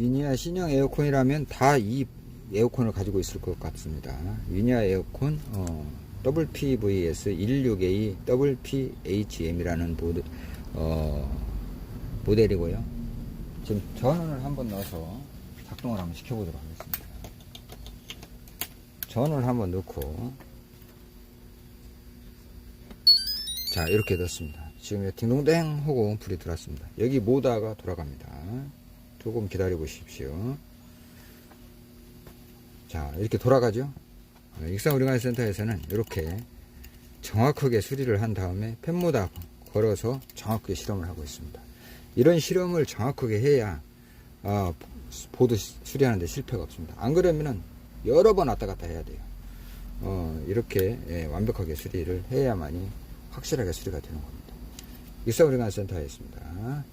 위니아 신형 에어컨이라면 다 이 에어컨을 가지고 있을 것 같습니다. 위니아 에어컨 어, WPVS 16A WPHM이라는 모델, 어, 모델이고요. 지금 전원을 한번 넣어서 작동을 한번 시켜보도록 하겠습니다. 전원을 한번 넣고 자 이렇게 넣습니다. 지금 딩동댕 하고 불이 들어왔습니다. 여기 모다가 돌아갑니다. 조금 기다려 보십시오. 자 이렇게 돌아가죠. 어, 익산우리관센터에서는 이렇게 정확하게 수리를 한 다음에 펜모다 걸어서 정확하게 실험을 하고 있습니다. 이런 실험을 정확하게 해야 아, 보드 시- 수리하는데 실패가 없습니다. 안 그러면은 여러 번 왔다 갔다 해야 돼요. 어, 이렇게 예, 완벽하게 수리를 해야만이 확실하게 수리가 되는 겁니다. 익사우리관센터였습니다.